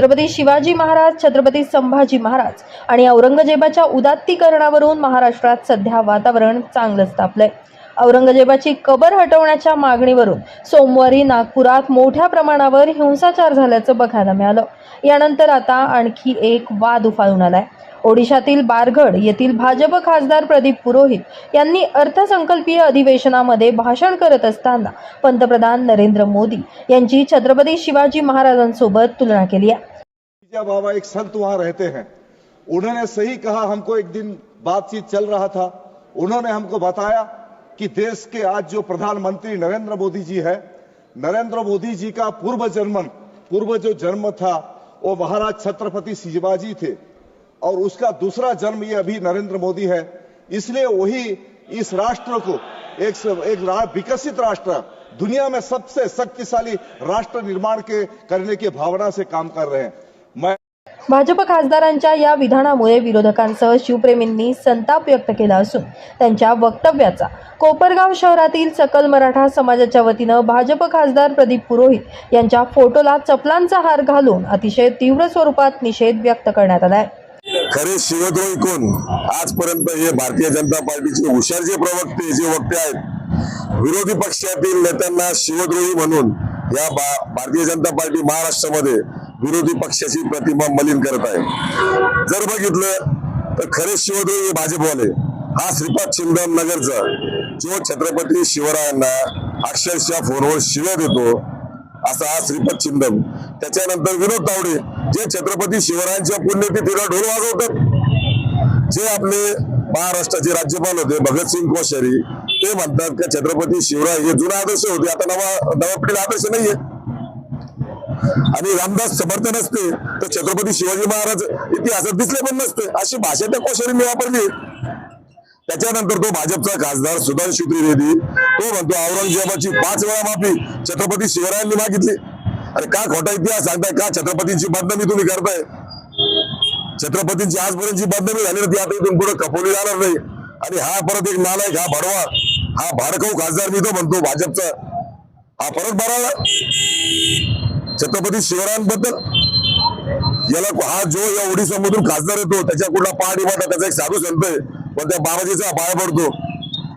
छत्रपती शिवाजी महाराज छत्रपती संभाजी महाराज आणि औरंगजेबाच्या उदात्तीकरणावरून महाराष्ट्रात सध्या वातावरण चांगलंच तापलंय. औरंगजेबाची कबर हटवण्याच्या मागणीवरून सोमवारी नागपुरात मोठ्या प्रमाणावर हिंसाचार झाल्याचं बघायला मिळालं. यानंतर आता आणखी एक वाद उफाळून आलाय. ओडिशातील बारगड येथील भाजप खासदार प्रदीप पुरोहित यांनी अर्थसंकल्पीय अधिवेशनामध्ये भाषण करत असताना पंतप्रधान नरेंद्र मोदी यांची छत्रपती शिवाजी महाराजांसोबत तुलना केली आहे. जब बाबा एक संत वहाँ रहते हैं। उन्होंने सही कहा, हमको एक दिन बातचीत चल रहा था। उन्होंने हमको बताया कि देश के आज जो प्रधानमंत्री नरेंद्र मोदी जी है, नरेंद्र मोदी जी का पूर्व जन्म पूर्व जो जन्म था, वो महाराज छत्रपति शिवाजी थे। और उसका दूसरा जन्म ये अभी नरेंद्र मोदी है। इसलिए वही इस राष्ट्र को, एक एक विकसित राष्ट्र, दुनिया में सबसे शक्तिशाली राष्ट्र निर्माण के, करने की भावना से काम कर रहे हैं। भाजप खासदारांच्या या विधानामुळे विरोधकांसह शिवप्रेमींनी संताप व्यक्त केला असून त्यांच्या वक्तव्याचा कोपरगाव शहरातील सकल मराठा समाजाच्या वतीनं भाजप खासदार प्रदीप पुरोहित यांच्या फोटोला चपलांचा हार घालून अतिशय तीव्र स्वरूपात निषेध व्यक्त करण्यात आलाय. खरे शिवद्रोही कोण? आजपर्यंत हे भारतीय जनता पार्टीचे हुशार जे प्रवक्ते जे वक्ते आहेत विरोधी पक्षातील नेत्यांना शिवद्रोही म्हणून या भारतीय जनता पार्टी महाराष्ट्रामध्ये विरोधी पक्षाची प्रतिमा मलिन करत आहे. जर बघितलं तर खरे शिवद्रोही हे भाजपवाले हा श्रीपाद शिंदम नगरचा जो छत्रपती शिवरायांना अक्षरशः फोनवर शिव्या देतो असा हा श्रीपद शिंदम त्याच्यानंतर विनोद तावडे जे छत्रपती शिवरायांच्या पुण्यतिथीला ढोल वाजवतात. जे आपले महाराष्ट्राचे राज्यपाल होते भगतसिंग कोश्यारी ते म्हणतात का छत्रपती शिवराय हे जुना आदर्श होते. आता नवा नवा पिढीला आदर्श नाहीये. आणि रामदास समर्थ नसते तर छत्रपती शिवाजी महाराज इतिहासात दिसले पण नसते अशी भाषा त्या मी वापरली. त्याच्यानंतर तो भाजपचा खासदार सुधांशु त्रिवेदी तो म्हणतो औरंगजेबाची पाच वेळा माफी छत्रपती शिवरायांनी मागितली. अरे का खोटा इतिहास सांगताय का छत्रपतींची बदनामी तुम्ही करताय? छत्रपतींची आजपर्यंतची बदनामी झाली ना ती आता इथून पुढे खपवली जाणार नाही. आणि हा परत एक नालायक हा भडवा हा भाडकाऊ खासदार मी तो म्हणतो भाजपचा. हा परत भरावा. छत्रपती शिवरायांबद्दल. याला हा जो या ओडिशा मधून खासदार येतो त्याच्या कुठला पहाडी वाटा त्याचा एक साधू संत आहे. पण त्या बाबाजीचा पाया पडतो.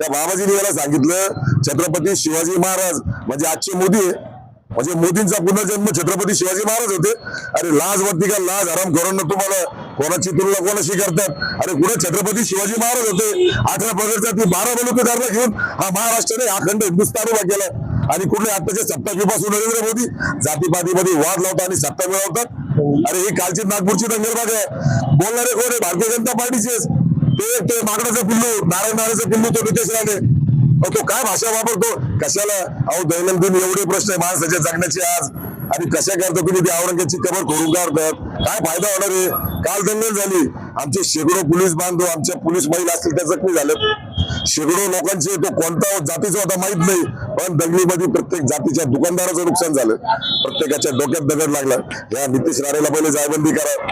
त्या बाबाजीने याला सांगितलं छत्रपती शिवाजी महाराज म्हणजे आजचे मोदी आहे. म्हणजे मोदींचा पुनर्जन्म छत्रपती शिवाजी महाराज होते. अरे लाज वाटते का? लाज आराम करून तुम्हाला. कोणाची तुलना कोणाशी करतात? अरे कुठे छत्रपती शिवाजी महाराज होते? अठरा पगडचा ती बारा बलुतेदारला घेऊन हा महाराष्ट्राने अखंड हिंदुस्थान उभा केला. आणि कुठले आताच्या सत्तावीपासून नरेंद्र मोदी जातीपातीमध्ये वाद लावतात आणि सत्ता मिळवतात. अरे ही कालची नागपूरची दंगलबाग आहे. बोलणारे कोण आहे? भारतीय जनता पार्टीचे ते एक ते माकडाचं पिल्लू नारायण नारायणचं पिल्लू तो नितेश राणे. अहो, तो काय भाषा वापरतो? कशाला? अहो दैनंदिन एवढे प्रश्न आहे माणसाच्या जगण्याचे आज. आणि कशा करता तुम्ही? ते औरंगाची कबर खोडून काढतात. काय फायदा होणार आहे? काल दंगल झाली. आमचे शेकडो पोलीस बांधव आमच्या पोलीस महिला असतील त्या जखमी झाल्यात शेकडो लोकांचे तो कोणता जातीचा होता माहीत नाही पण दंगलीमध्ये प्रत्येक जातीच्या दुकानदाराचं नुकसान झालं. प्रत्येकाच्या डोक्यात दगड लागला. या नितीश राणेला पहिले जायबंदी करा.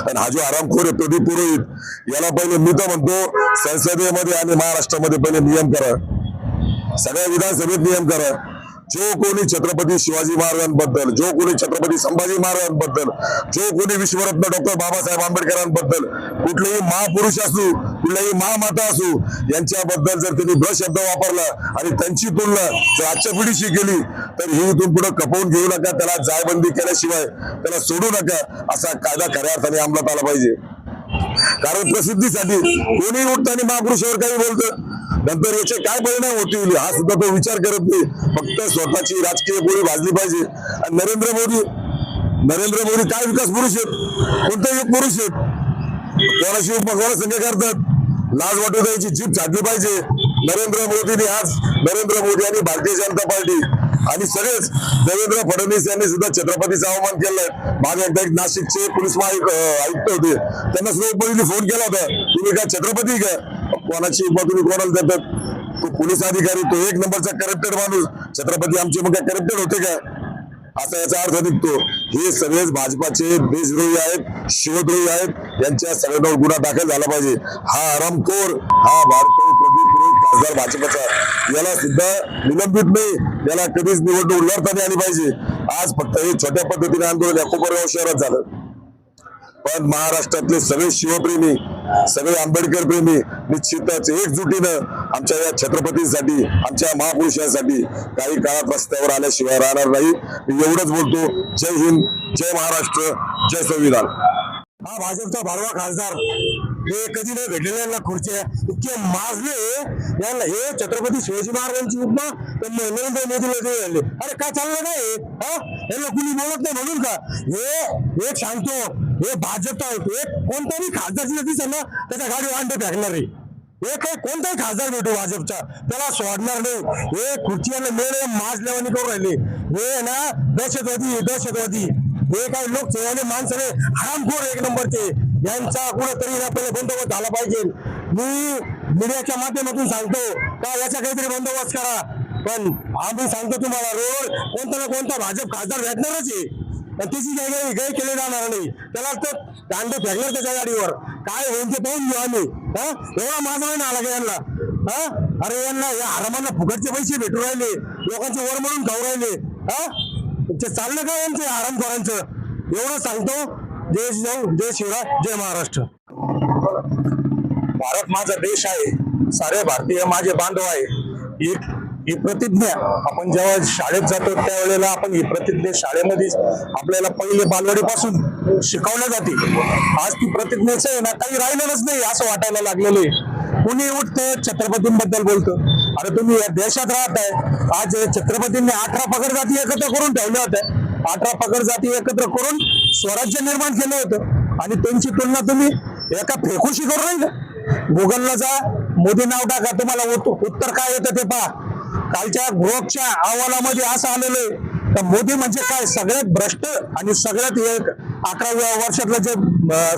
आणि हा जो आरामखोर आहे प्रदीप पुरोहित. याला पहिले मी तर म्हणतो संसदेमध्ये आणि महाराष्ट्रामध्ये पहिले नियम करा. सगळ्या विधानसभेत नियम करा. जो कोणी छत्रपती शिवाजी महाराजांबद्दल जो कोणी छत्रपती संभाजी महाराजांबद्दल जो कोणी विश्वरत्न डॉक्टर बाबासाहेब आंबेडकरांबद्दल कुठलेही महापुरुष असू कुठल्याही महामाता असू यांच्याबद्दल जर त्यांनी ब्रशब्द वापरला आणि त्यांची तुलना जर आजच्या पिढीशी केली तर ही इथून पुढे कपवून घेऊ नका त्याला जायबंदी केल्याशिवाय त्याला सोडू नका असा कायदा खऱ्या अर्थाने अंमलात आला पाहिजे. कारण प्रसिद्धीसाठी कोणी उठताना महापुरुषावर काही बोलतं. नंतर याचे काय परिणाम होतील? हा सुद्धा तो विचार करत नाही. फक्त स्वतःची राजकीय गोळी भाजली पाहिजे. आणि नरेंद्र मोदी नरेंद्र मोदी काय विकास पुरुष आहेत? कोणते युग पुरुष आहेत? कोणाशी कोणा संघ करतात? लाज वाटू द्यायची जीप छाटली पाहिजे. नरेंद्र मोदींनी आज नरेंद्र मोदी आणि भारतीय जनता पार्टी आणि सगळेच देवेंद्र फडणवीस यांनी सुद्धा छत्रपतीचा अवमान केलाय माझे एकदा एक नाशिकचे पोलीस महायुक्त आयुक्त होते. त्यांना सुद्धा उपरीने फोन केला होता. तुम्ही काय छत्रपती का? कोणाची बाजूनी कोणाला देतात? तो पोलीस अधिकारी तो एक नंबरचा करप्टेड माणूस. छत्रपती आमचे मग काय करप्टेड होते का? असा याचा अर्थ निघतो. हे सगळेच भाजपाचे देशद्रोही आहेत शिवद्रोही आहेत. यांच्या सगळ्यांवर गुन्हा दाखल झाला पाहिजे. हा आरामखोर हा भारतीय प्रदीप पुरोहित खासदार भाजपचा. याला सुद्धा निलंबित नाही. याला कधीच निवडणूक लढताना आली पाहिजे. आज फक्त हे छोट्या पद्धतीने आंदोलन या कोपरगाव शहरात झालं. पण महाराष्ट्रातले सगळे शिवप्रेमी सगळे आंबेडकर प्रेमी निश्चितच एकजुटीनं आमच्या या छत्रपतींसाठी आमच्या महापुरुषांसाठी काही काळात रस्त्यावर आल्याशिवाय राहणार नाही. मी एवढंच बोलतो. जय हिंद जय महाराष्ट्र जय संविधान. हा भाजपचा भाडवा खासदार हे कधी नाही भेटलेले यांना खुर्च्या इतके माजले यांना हे छत्रपती शिवाजी महाराजांची उपमा तर नरेंद्र मोदीला झाले अरे काय चाललं नाही? हा? यांना कुणी बोलत नाही म्हणून का? हे एक सांगतो. हे भाजपचा एक कोणताही खासदार जिल्हा दिसेल ना त्याच्या गाडी अंडे फेकणार आहे. हे कोणताही खासदार भेटू भाजपचा. त्याला सोडणार नाही. हे खुर्चीला मेळ माजल्यावानी करू राहिले. हे ना दहशतवादी दहशतवादी. हे काही लोक सेवाने माणसाने हरामखोर एक नंबरचे. यांचा कुठेतरी ना पहिले बंदोबस्त झाला पाहिजे. मी मीडियाच्या माध्यमातून सांगतो का याचा काहीतरी बंदोबस्त करा. पण आम्ही सांगतो तुम्हाला रोड कोणता ना कोणता भाजप खासदार भेटणारच आहे. पण त्याची काही काही केले जाणार नाही. त्याला तर दांडे फेकणार त्याच्या गाडीवर. काय होईल ते पाहून घेऊ आम्ही. हा? एवढा माझा नाही आला का यांना? हा? अरे यांना या हरामांना फुकटचे पैसे भेटू राहिले. लोकांचे वर म्हणून खाऊ राहिले. हा? ते चाललं काय यांचं आरामखोरांचं एवढं सांगतो. जय जाऊ जय शिवराय जय महाराष्ट्र. भारत माझा देश आहे. सारे भारतीय माझे बांधव आहे. एक ही प्रतिज्ञा आपण जेव्हा शाळेत जातो त्यावेळेला आपण ही प्रतिज्ञा शाळेमध्ये आपल्याला पहिले बालवाडीपासून शिकवल्या जाते. आज ती प्रतिज्ञेचं आहे ना काही राहिलेलंच नाही असं वाटायला लागलेलं आहे. कुणी उठतं छत्रपतींबद्दल बोलतं. अरे तुम्ही या देशात राहताय. आज छत्रपतींनी अठरा पगड जाती एकत्र करून ठेवल्या होत्या. अठरा पगड जाती एकत्र करून स्वराज्य निर्माण केलं होतं. आणि त्यांची तुलना तुम्ही एका फेकुशी करू नाही का गुगलला जा मोदी नाव टाका तुम्हाला उत्तर काय येतं ते पहा. कालच्या ग्रोपच्या अहवालामध्ये असं आलेलं आहे. तर मोदी म्हणजे काय? सगळ्यात भ्रष्ट आणि सगळ्यात एक अकराव्या वर्षातलं जे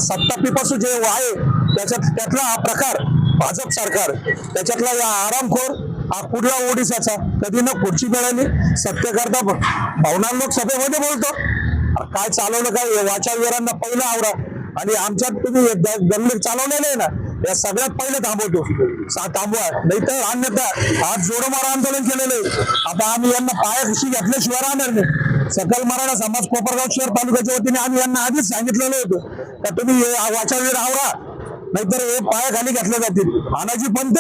सत्तापीपासून जे आहे त्याच्यात त्यातला हा प्रकार भाजप सरकार. त्याच्यातला या आरामखोर हा कुठला ओडिसाचा? कधी न खुर्ची मिळाली सत्यकर्ता भावना लोकसभेमध्ये बोलतो. काय चालवलं काय? वाचावीरांना पहिलं आवडा आणि आमच्यात तुम्ही गंभीर द- दंगली आहे ना या सगळ्यात पहिले थांबवतो थांबवा. नाही तर अन्यथा आज जोडमार आंदोलन केलेलं आहे. आता आम्ही यांना पायाशी घातल्याशिवाय राहणार नाही. सकल मराठा समाज कोपरगाव शहर तालुक्याच्या वतीने आम्ही यांना आधीच सांगितलेलं होतं का तुम्ही वाचावी राहा नाहीतर हे पाया खाली घातले जातील. अनाजी पंत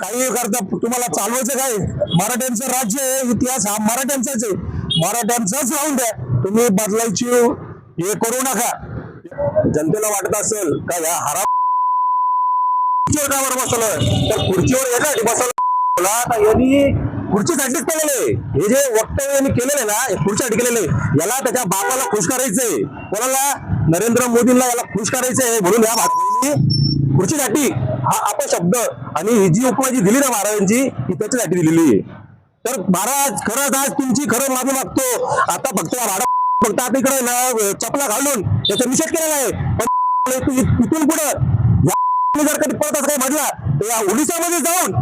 काही करता तुम्हाला चालवायचं काय? मराठ्यांचं राज्य आहे इतिहास हा मराठ्यांचाच आहे. मराठ्यांचाच राहून द्या तुम्ही बदलायची हे करू नका. जनतेला वाटत असेल का या हरा खुर्चीवर बसवलं. तर खुर्चीवर यासाठी बसवलं. आता यांनी खुर्चीसाठीच केलेलं आहे. हे जे वक्तव्य यांनी केलेलं आहे ना खुर्चीसाठी केलेलं आहे. याला त्याच्या बापाला खुश करायचंय. कोणाला? नरेंद्र मोदींना याला खुश करायचंय म्हणून या भाजपने खुर्चीसाठी हा अपशब्द आणि ही जी उपमा जी दिली ना महाराजांची ही त्याच्यासाठी दिलेली आहे. तर महाराज खरंच आज तुमची खरं माफी मागतो. आता फक्त भाडा फक्त आता इकडे चपला घालून त्याचा निषेध केलेला आहे. पण तू इथून पुढे जर कधी परत असं काही म्हटला तर या जाऊन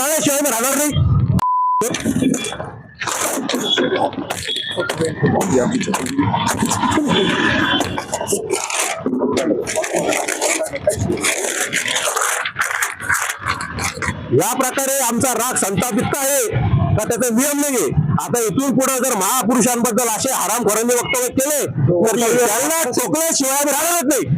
या शिवाय मी राहणार नाही. या प्रकारे आमचा राग संताप इतका आहे का त्याचा नियम नाही आता इथून पुढे जर महापुरुषांबद्दल असे हरामखोरांनी वक्तव्य केले तर त्यांना चोकल्याशिवाय राहणारच नाही.